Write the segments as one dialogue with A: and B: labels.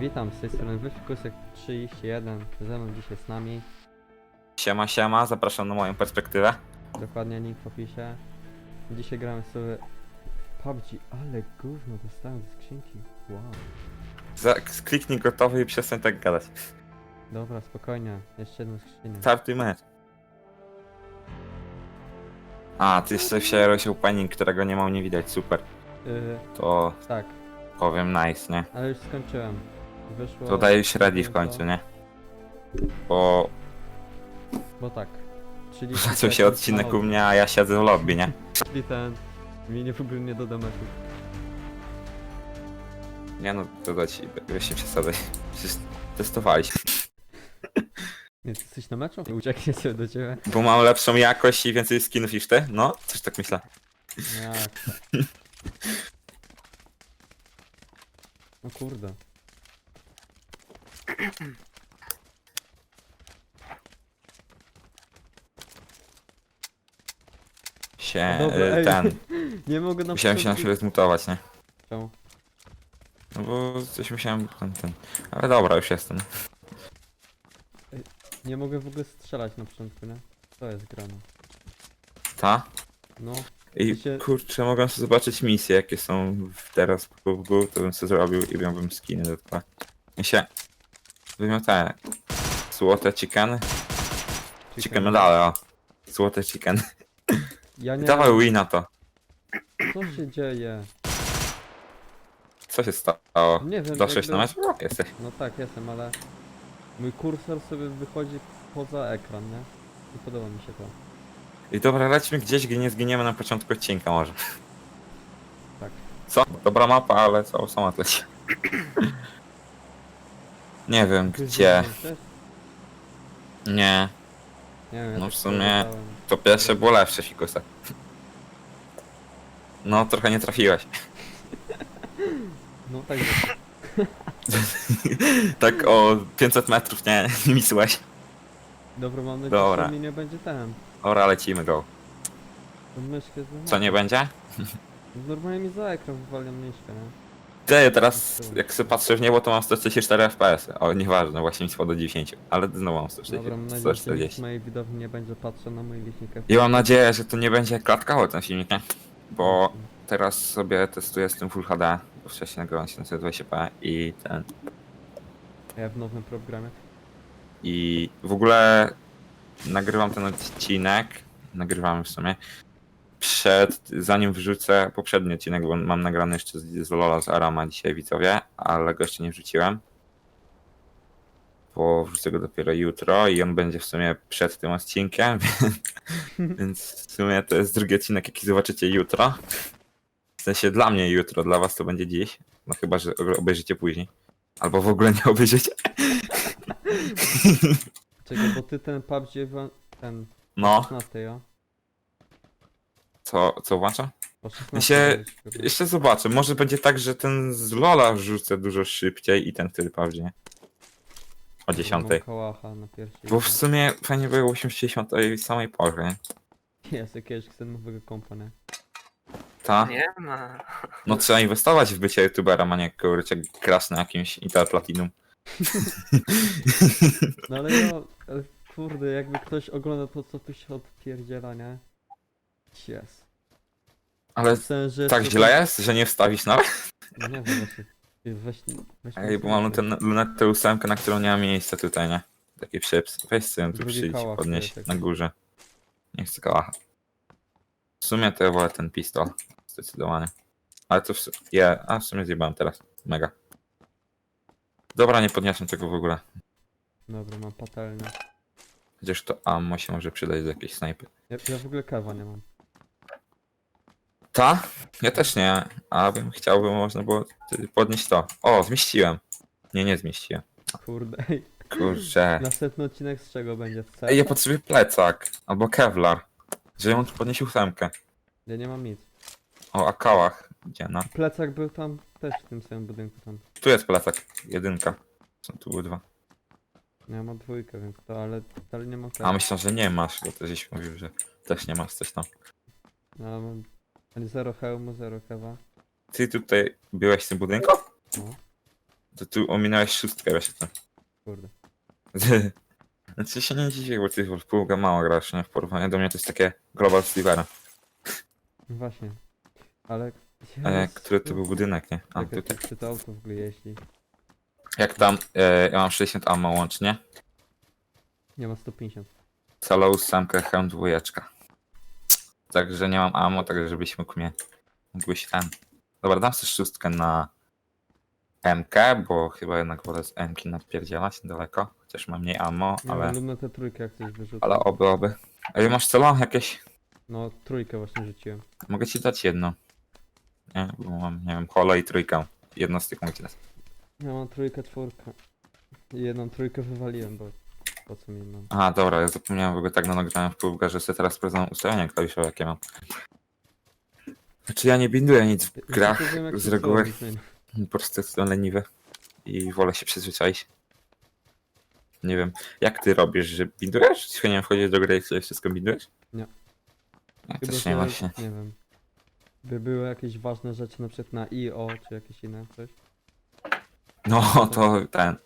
A: Witam, z tej strony Wyfikusek 31, ze mną dzisiaj z nami,
B: Siema, siema, zapraszam na moją perspektywę.
A: dokładnie link w opisie. Dzisiaj gramy sobie PUBG, ale gówno dostałem ze skrzynki, wow.
B: Za, kliknij gotowy i przestań tak gadać.
A: Dobra, spokojnie, jeszcze jedną skrzynię.
B: Startuj mecz. A, ty jeszcze wsiadłeś opening, którego nie mam nie widać, super.
A: Yy,
B: To
A: tak,
B: powiem nice, nie?
A: ale już skończyłem. Wyszło...
B: To daj już ready w końcu, nie? Bo
A: Bo tak, 30
B: zaczął się odcinek u mnie, a ja siedzę w lobby, nie?
A: I ten, mi nie w ogóle nie doda meczu.
B: Nie no, to dać, weź się przesadzaj. Przecież testowaliśmy.
A: Nie, ty jesteś na meczu? Ucieknie sobie do ciebie.
B: Bo mam lepszą jakość i więcej skinów niż ty? No, coś tak myślę.
A: Jak? No kurde.
B: Się,
A: No dobra,
B: y,
A: ej.
B: ten,
A: Nie mogę na
B: musiałem się na chwilę zmutować, nie?
A: Czemu?
B: No bo coś musiałem ten, ten. Ale dobra, już jestem.
A: Nie mogę w ogóle strzelać na początku, nie? To jest grane.
B: Ta?
A: No,
B: I
A: się-
B: kurczę, mogłem sobie zobaczyć misje, jakie są w- teraz w PUBG, to bym sobie zrobił i miałbym skiny do tego. I się... Wymiał te... Złote chickeny? Chicken medale, o. Złote chicken.
A: Ja nie
B: Dawaj
A: wiem,
B: wina to.
A: co się dzieje.
B: Co się stało?
A: Nie wiem,
B: Doszłeś
A: jakby-
B: na mecz? O, jesteś.
A: No tak, jestem, ale... Mój kursor sobie wychodzi poza ekran, nie? Nie podoba mi się to.
B: I dobra, lećmy gdzieś, gdzie nie zginiemy na początku odcinka może.
A: Tak.
B: Co? Dobra mapa, ale co? Sama leci. Nie wiem, gdzie. Nie.
A: Nie wiem, ja
B: No
A: tak
B: w sumie-. To pierwsze było lepsze, fikusa. No, trochę nie trafiłeś.
A: No tak
B: tak o 500 metrów nie, nie misłeś.
A: Dobra, mam nadzieję,
B: Dobra.
A: że mi nie będzie ten.
B: Ora, lecimy go.
A: Tą myszkę znam.
B: Co nie będzie?
A: Normalnie mi za ekran wywalią myszkę, nie?
B: Ty, teraz jak sobie patrzę w niebo, to mam 144 FPS. O, nieważne, właśnie mi spadło do 10. Ale znowu mam 140.
A: Dobra, mam nadzieję, że nikt z
B: 140.
A: mojej widowni nie będzie patrzył na mój licznik
B: I mam nadzieję, że to nie będzie klatkało ten filmik, nie? Bo teraz sobie testuję z tym Full HD, bo wcześniej nagrałem się na 120p i ten...
A: Ja w nowym programie.
B: I w ogóle nagrywam ten odcinek, nagrywamy w sumie, przed, zanim wrzucę poprzedni odcinek, bo mam nagrany jeszcze z, z Lola z Arama dzisiaj widzowie, ale go jeszcze nie wrzuciłem. Bo wrzucę go dopiero jutro i on będzie w sumie przed tym odcinkiem, więc w sumie to jest drugi odcinek, jaki zobaczycie jutro. W sensie dla mnie jutro, dla was to będzie dziś, no chyba, że obejrzycie później. Albo w ogóle nie obejrzycie.
A: Czekaj, bo ty ten PUBG wa- ten
B: No,
A: 16, ja?
B: Co, co
A: 16
B: się-. Jeszcze zobaczę, może będzie tak, że ten z Lola rzucę dużo szybciej i ten wtedy pewnie. O 10.
A: Mam kałacha na pierwszej.
B: Bo w sumie fajnie było 80 samej porze, nie?
A: Jest jakiegoś ksenowego kompa, nie?
B: Ta?
C: Nie ma.
B: No trzeba inwestować w bycie youtubera, a nie kurczę grasz na jakimś Intel Platinum.
A: No ale ale kurde, jakby ktoś ogląda to, co tu się odpierdziela, nie? Yes.
B: Ale
A: Myślałem, że
B: tak źle jest, że nie wstawisz nawet?
A: No nie wiem właśnie. Ty Weź, weź
B: Ej, bo mam tę lunetę ósemkę, na którą nie ma miejsca tutaj, nie? Taki przyps. Weź sobie ją tu
A: Drugi
B: podnieść
A: tutaj,
B: na górze. Nie chcę kałacha. W sumie to ja wolę ten pistol. Zdecydowanie. Ale to w sumie... Je, a w sumie zjebałem teraz. Mega. Dobra, nie podniosłem tego w ogóle.
A: Dobra, mam patelnię.
B: Chociaż to ammo się może przydać do jakiejś snajpy.
A: Ja, ja w ogóle kawa nie mam.
B: Ta? Ja też nie, a bym chciał, by można było podnieść to. O, zmieściłem. Nie, nie zmieściłem.
A: Kurde, ej.
B: Kurczę.
A: Następny odcinek z czego będzie? C?
B: Ej, ja potrzebuję plecak. Albo kevlar. Że ją tu podnieść ósemkę.
A: Ja nie mam nic.
B: O, a kałach. Gdzie no?
A: Plecak był tam też w tym samym budynku tam.
B: Tu jest plecak. Jedynka. Są tu były dwa.
A: Ja mam dwójkę, więc to, ale dalej nie mam
B: A myślę, że nie masz, bo też żeś mówił, że też nie masz coś tam.
A: No, ale mam ani zero hełmu, zero kawa.
B: Ty tutaj byłeś w tym budynku?
A: No.
B: To tu ominąłeś szóstkę, tym.
A: Kurde.
B: Znaczy się nie dziwię, bo ty w półga mało grasz, nie? W porównaniu do mnie to jest takie Global Slivera.
A: No Właśnie. Ale...
B: E, który to był budynek, nie? A, tutaj.
A: czy to auto w ogóle jeździ.
B: Jak tam, e, ja mam 60 ammo łącznie.
A: Nie ma 150.
B: Cała ósemka, hełm dwójeczka. Także nie mam ammo, tak żebyś mógł mnie... Mógłbyś ten... Dobra, dam sobie szóstkę na MK, bo chyba jednak wolę z MK napierdzielać daleko. Chociaż mam mniej ammo,
A: Nie
B: ale...
A: ale... na tę trójkę jak coś wyrzucę.
B: Ale oby, oby. Ej, masz celo jakieś?
A: No trójkę właśnie rzuciłem.
B: Mogę ci dać jedno. Nie, bo mam, nie wiem, holo i trójkę. Jedno z tych mogę ci dać.
A: Ja mam trójkę, czwórkę. I jedną trójkę wywaliłem, bo po co mi mam?
B: Aha, dobra, ja zapomniałem w ogóle tak na nagrałem w półkę, że sobie teraz sprawdzam ustawienia klawiszowe jakie mam. Znaczy ja nie binduję nic w grach
A: wiem, jak
B: z
A: to
B: reguły.
A: zrobić, no.
B: Po prostu jestem leniwy i wolę się przyzwyczaić. Nie wiem, jak ty robisz, że bindujesz? Czy nie wchodzisz do gry i sobie wszystko bindujesz?
A: Nie.
B: Ja
A: Chyba,
B: też nie
A: że,
B: właśnie.
A: nie wiem. By były jakieś ważne rzeczy, na przykład na I, O, czy jakieś inne coś.
B: No to ten.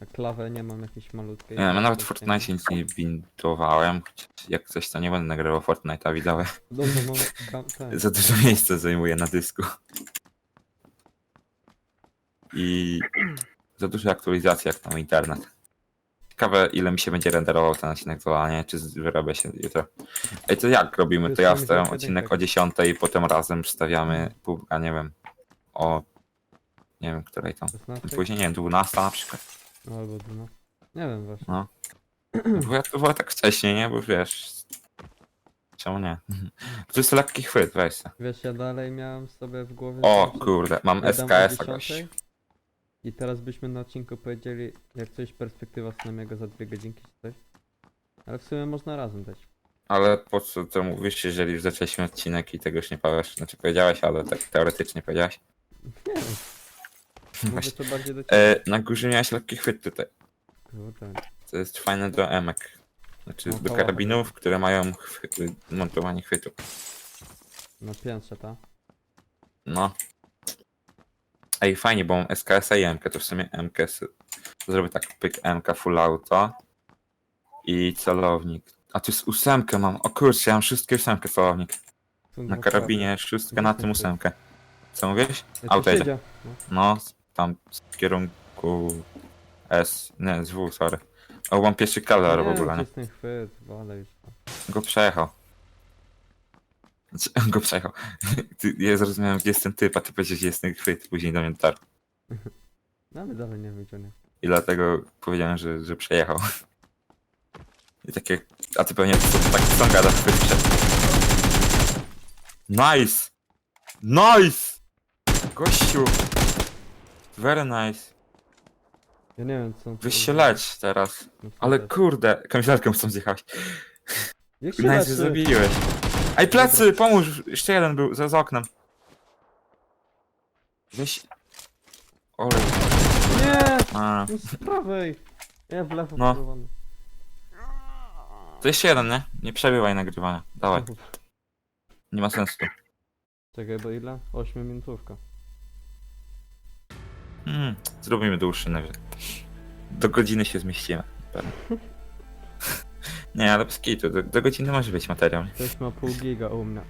A: A klawę nie mam jakieś malutkie.
B: Nie wiem, ja nawet w Fortnite nic nie bindowałem. chociaż Jak coś to nie będę nagrywał Fortnite'a widowe.
A: Dobra, mam tam, ten.
B: Za dużo miejsca zajmuje na dysku. I za dużo aktualizacji jak tam internet. Ciekawe ile mi się będzie renderował ten odcinek to, nie? Czy wyrabia się jutro. Ej, to jak robimy? To ja
A: Wysłamy
B: stawiam
A: za
B: odcinek o 10 i potem razem wstawiamy półka, nie wiem, o nie wiem, której tam.
A: 16?
B: Później, nie wiem, 12 na przykład.
A: No, albo 12. Nie wiem właśnie.
B: No. Bo ja to wolę tak wcześniej, nie? Bo wiesz... Czemu nie? To jest lekki chwyt, weź se.
A: Wiesz, ja dalej miałem sobie w głowie...
B: O kurde, mam
A: ja dam o
B: SKS jakoś.
A: 10 I teraz byśmy na odcinku powiedzieli, jak coś perspektywa Snemiego za dwie godzinki czy coś. Ale w sumie można razem dać.
B: Ale po co to mówisz, jeżeli już zaczęliśmy odcinek i tego już nie powiesz? Znaczy powiedziałeś, ale tak teoretycznie powiedziałeś.
A: Nie wiem. Mówię to bardziej do ciebie.
B: E, na górze miałeś lekki chwyt tutaj.
A: Kurde.
B: To jest fajne do emek. Znaczy
A: No
B: do
A: to
B: karabinów, które mają chwy- montowanie chwytu.
A: Na piętrze, ta.
B: No. Ej, fajnie, bo mam SKS i MK, to w sumie MK s- zrobię tak, pyk MK full auto i celownik. A tu jest ósemkę mam, o kurczę, ja mam wszystkie ósemkę celownik.
A: Są
B: Na
A: dwa
B: karabinie szóstkę, na tym ósemkę. Co mówisz? auto jedzie.
A: No.
B: Tam w kierunku S, nie, z W, sorry. O, mam pierwszy kalar w ogóle, nie?
A: to ten chwyt, ale już.
B: Go przejechał. Znaczy, on go przejechał. Ty, ja zrozumiałem, gdzie jest ten typ, a ty powiedziałeś, gdzie jest ten chwyt, później do mnie dotarł.
A: No ale dalej nie jest.
B: I dlatego powiedziałem, że, że przejechał. I takie, a ty pewnie co, tak co gadasz, chwyt przed. Nice! Nice! Gościu! Very nice.
A: Ja nie wiem co
B: się leć teraz. Ale kurde, zjechałeś.
A: Jak się
B: Nice,
A: leczy?
B: zabiłeś. Ej, plecy, pomóż! Jeszcze jeden był, za, za oknem. Weź... Ole.
A: Nie!
B: A,
A: No z prawej! Ja w lewo
B: No.
A: kierowany.
B: to jeszcze jeden, nie? Nie przebywaj nagrywania. Dawaj, nie ma sensu.
A: Czekaj, do ile? 8 minutówka.
B: Hmm, zrobimy dłuższy najwyżej. Do godziny się zmieścimy. Pewnie. Nie, ale bez kitu, do, do godziny może być materiał.
A: Ktoś ma pół giga u mnie.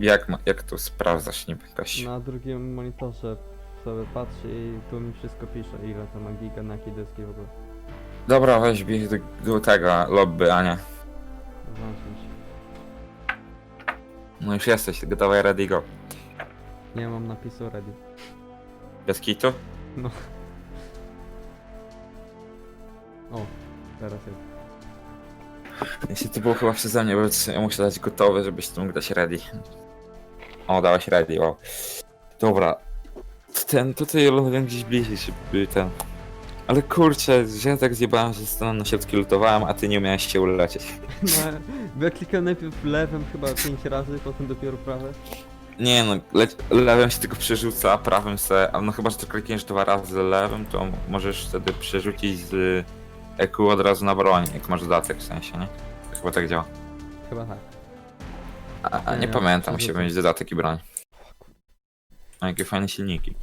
B: Jak, ma, jak to sprawdzasz niby, Kasiu?
A: Na drugim monitorze sobie patrzę i tu mi wszystko pisze, ile to ma giga, na jakiej dyski w ogóle.
B: Dobra, weź bieg do, do tego lobby, Ania. No już jesteś, gotowy, ready, go.
A: Nie mam napisu ready.
B: Bez kitu?
A: No. O, teraz jest.
B: Jeśli to było chyba przeze mnie, bo ja muszę dać gotowy, żebyś tu mógł dać ready. O, dałeś ready, wow. Dobra. Ten, tutaj lądowałem gdzieś bliżej, żeby ten... Ale kurczę, że ja tak zjebałem, że stanąłem na środki lutowałem, a ty nie umiałeś się ulecieć.
A: No, bo ja klikałem najpierw lewym chyba 5 razy, potem dopiero prawe.
B: Nie no, le lewym się tylko przerzuca, prawym se, a no chyba, że to klikniesz dwa razy lewym, to możesz wtedy przerzucić z EQ od razu na broń, jak masz dodatek w sensie, nie? Chyba tak działa.
A: Chyba tak.
B: A, a
A: Nie,
B: nie pamiętam się
A: przerzucam.
B: mieć dodatek i broń. A jakie fajne silniki.